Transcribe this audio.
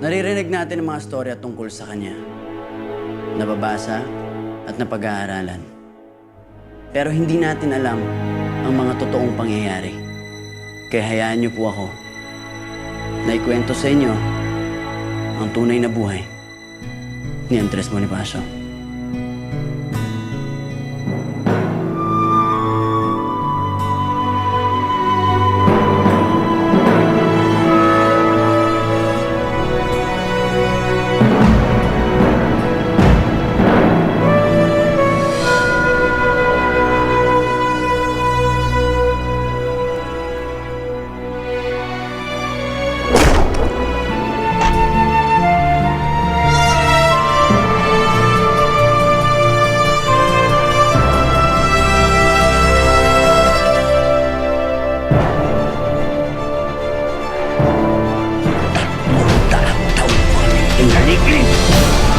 Naririnig natin ang mga storya tungkol sa kanya. Nababasa at napag-aaralan. Pero hindi natin alam ang mga totoong pangyayari. Kaya hayaan niyo po ako na ikwento sa inyo ang tunay na buhay ni Andres Bonifacio. 嗯。